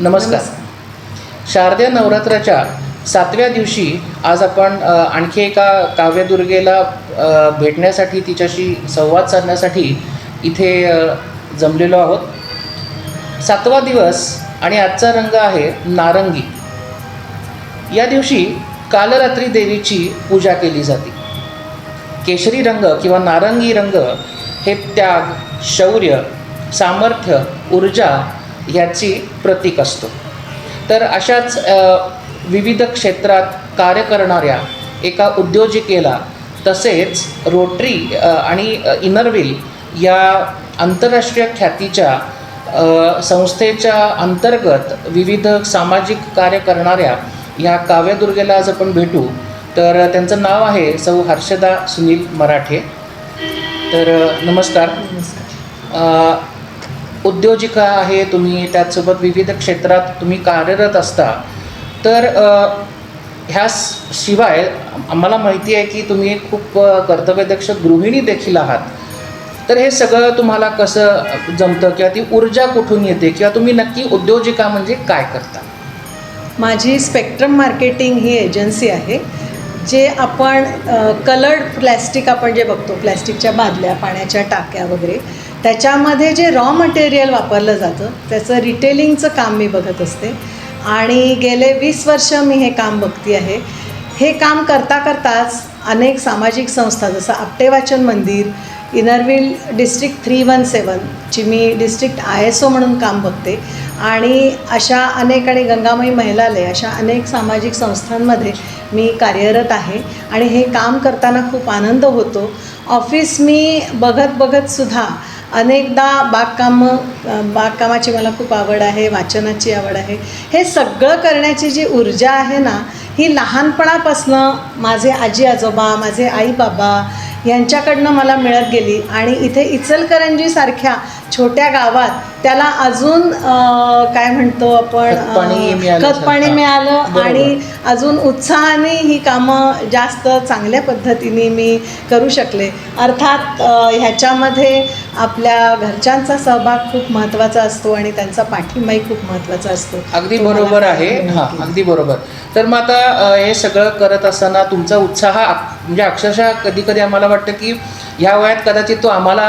नमस्कार. शारदीय नवरात्राच्या सातव्या दिवशी आज आपण आणखी एका काव्यदुर्गेला भेटण्यासाठी तिच्याशी संवाद साधण्यासाठी इथे जमलेलो आहोत. सातवा दिवस आणि आजचा रंग आहे नारंगी. या दिवशी कालरात्री देवीची पूजा केली जाते. केशरी रंग किंवा नारंगी रंग हे त्याग शौर्य सामर्थ्य ऊर्जा ह्याची प्रतीक असतो. तर अशाच विविध क्षेत्रात कार्य करणाऱ्या एका उद्योजिकेला तसेच रोटरी आणि इनरविल या आंतरराष्ट्रीय ख्यातीच्या संस्थेच्या अंतर्गत विविध सामाजिक कार्य करणाऱ्या ह्या काव्यदुर्गेला आज आपण भेटू. तर त्यांचं नाव आहे सौ हर्षदा सुनील मराठे. तर नमस्कार. अ, उद्योजिका आहे तुम्ही त्याचसोबत विविध क्षेत्रात तुम्ही कार्यरत असता. तर ह्या शिवाय आम्हाला माहिती आहे की तुम्ही खूप कर्तव्यदक्ष गृहिणी देखील आहात. तर हे सगळं तुम्हाला कसं जमतं किंवा ती ऊर्जा कुठून येते किंवा तुम्ही नक्की उद्योजिका म्हणजे काय करता? माझी स्पेक्ट्रम मार्केटिंग ही एजन्सी आहे. जे आपण कलर्ड प्लॅस्टिक आपण जे बघतो प्लॅस्टिकच्या बादल्या पाण्याच्या टाक्या वगैरे त्याच्यामध्ये जे रॉ मटेरियल वापरलं जातं त्याचं रिटेलिंगचं काम मी बघत असते. आणि गेले वीस वर्ष मी हे काम बघती आहे. हे काम करता करताच अनेक सामाजिक संस्था जसं Apte Vachan Mandir inner wheel district three one सेवनची मी डिस्ट्रिक्ट आय एस ओ म्हणून काम बघते. आणि अशा अनेक आणि गंगामाई महिलालय अशा अनेक सामाजिक संस्थांमध्ये मी कार्यरत आहे. आणि हे काम करताना खूप आनंद होतो. ऑफिस मी बघत बघतसुद्धा अनेकदा बागकामं बागकामाची मला खूप आवड आहे वाचनाची आवड आहे. हे सगळं करण्याची जी ऊर्जा आहे ना ही लहानपणापासनं माझे आजी आजोबा माझे आई बाबा यांच्याकडनं मला मिळत गेली. आणि इथे इचलकरंजीसारख्या छोट्या गावात त्याला अजून काय म्हणतो आपण खतपाणी अ, मिळालं. आणि अजून उत्साहाने ही कामं जास्त चांगल्या पद्धतीने मी करू शकले. अर्थात ह्याच्यामध्ये आपल्या घरच्यांचा सहभाग खूप महत्त्वाचा असतो आणि त्यांचा पाठिंबाही खूप महत्त्वाचा असतो. अगदी बरोबर आहे. हां. अगदी बरोबर. तर मग आता हे सगळं करत असताना तुमचा उत्साह म्हणजे अक्षरशः कधी कधी आम्हाला वाटतं की ह्या वयात कदाचित तो आम्हाला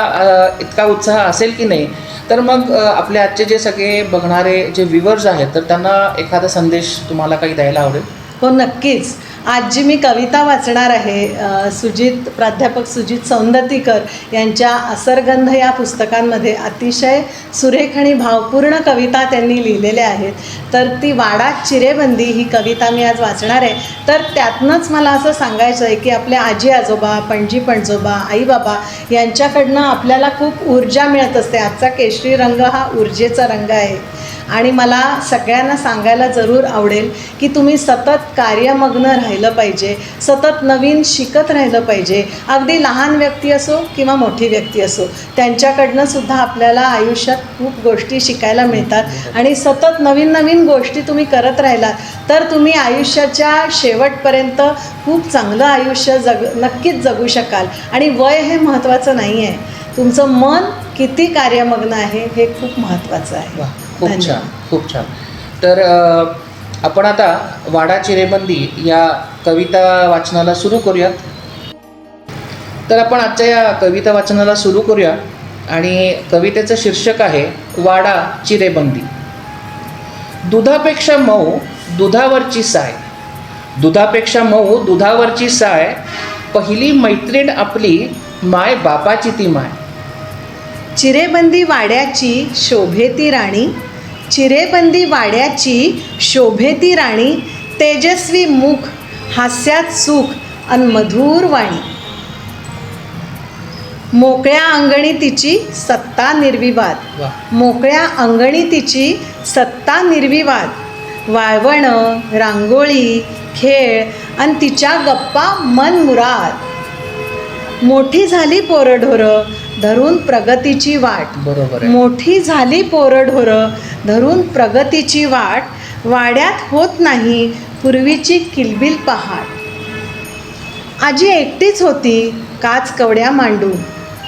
इतका उत्साह असेल की नाही. तर मग आपले आजचे जे सगळे बघणारे जे व्ह्युअर्स आहेत तर त्यांना एखादा संदेश तुम्हाला काही द्यायला आवडेल? हो नक्कीच. आज जी मी कविता वाचणार आहे सुजित प्राध्यापक सुजित सौंदतीकर यांच्या असरगंध या पुस्तकांमध्ये अतिशय सुरेख आणि भावपूर्ण कविता त्यांनी लिहिलेल्या आहेत. तर ती वाडा चिरेबंदी ही कविता मी आज वाचणार आहे. तर त्यातनंच मला असं सांगायचं आहे की आपल्या आजी आजोबा पणजी पणजोबा आई बाबा यांच्याकडनं आपल्याला खूप ऊर्जा मिळत असते. आजचा केशरी रंग हा ऊर्जेचा रंग आहे. आणि मला सगळ्यांना सांगायला जरूर आवडेल की तुम्ही सतत कार्यमग्न राहा. राहिलं पाहिजे सतत नवीन शिकत राहिलं पाहिजे. अगदी लहान व्यक्ती असो किंवा मोठी व्यक्ती असो त्यांच्याकडनं सुद्धा आपल्याला आयुष्यात खूप गोष्टी शिकायला मिळतात. आणि सतत नवीन नवीन गोष्टी तुम्ही करत राहिलात तर तुम्ही आयुष्याच्या शेवटपर्यंत खूप चांगलं आयुष्य जग नक्कीच जगू शकाल. आणि वय हे महत्त्वाचं नाही आहे तुमचं मन किती कार्यमग्न आहे हे खूप महत्त्वाचं आहे. खूप. छान खूप छान. तर आपण आता वाडा चिरेबंदी या कविता वाचनाला सुरू करूयात तर आपण आजच्या या कविता वाचनाला सुरू करूया आणि कवितेचं शीर्षक आहे वाडा चिरेबंदी. दुधापेक्षा मऊ दुधावरची साय. दुधापेक्षा मऊ दुधावरची साय पहिली मैत्रीण आपली माय बापाची ती माय. चिरेबंदी वाड्याची शोभेती राणी चिरेबंदी वाड्याची शोभेती राणी तेजस्वी मुख हास्यात सुख अन मधुर वाणी. मोकळ्या अंगणी तिची सत्ता निर्विवाद. मोकळ्या अंगणी तिची सत्ता निर्विवाद. वाळवणं रांगोळी खेळ आणि तिच्या गप्पा मनमुराद मोठी झाली पोरढोरं धरून प्रगतीची वाट. बरोबर मोठी झाली पोरढोरं धरून प्रगतीची वाट. वाड्यात होत नाही पूर्वीची किलबिल पहाट आजी एकटीच होती काच कवड्या मांडून.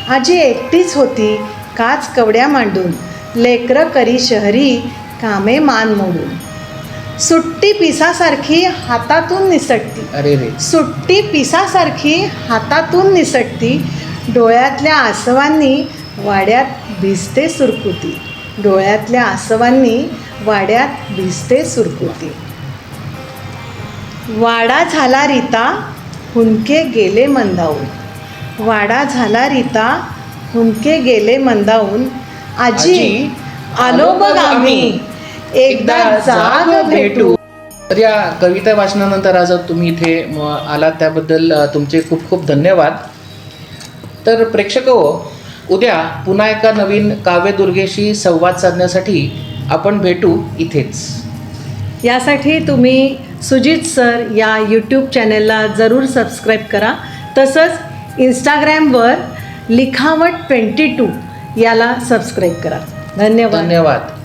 आजी एकटीच होती काच कवड्या मांडून. लेकरं करी शहरी कामे मान मोडून. सुट्टी पिसासारखी हातातून निसटती. अरे रे. सुट्टी पिसासारखी हातातून निसटती. डोळ्यातल्या आसवांनी वाड्यात भिजते सुरकुती. डोळ्यातल्या आसवांनी वाड्यात भिजते सुरकुती. वाडा झाला रीता हुंके गेले मंदावून. वाडा झाला रीता हुंके गेले मंदावून. आजी आजी, आलो बघ आम्ही. एकदा जाग भेटू. तर या कविता वाचनानंतर आज तुम्ही इथे आलात. त्याबद्दल तुमचे खूप खूप धन्यवाद. तर प्रेक्षक हो उद्या पुन्हा एका नवीन काव्यदुर्गेशी संवाद साधण्यासाठी आपण भेटू इथेच. यासाठी तुम्ही सुजित सर या यूट्यूब चॅनलला जरूर सबस्क्राईब करा. तसंच इंस्टाग्रॅमवर लिखावट ट्वेंटी टू याला सबस्क्राईब करा. धन्यवाद. धन्यवाद.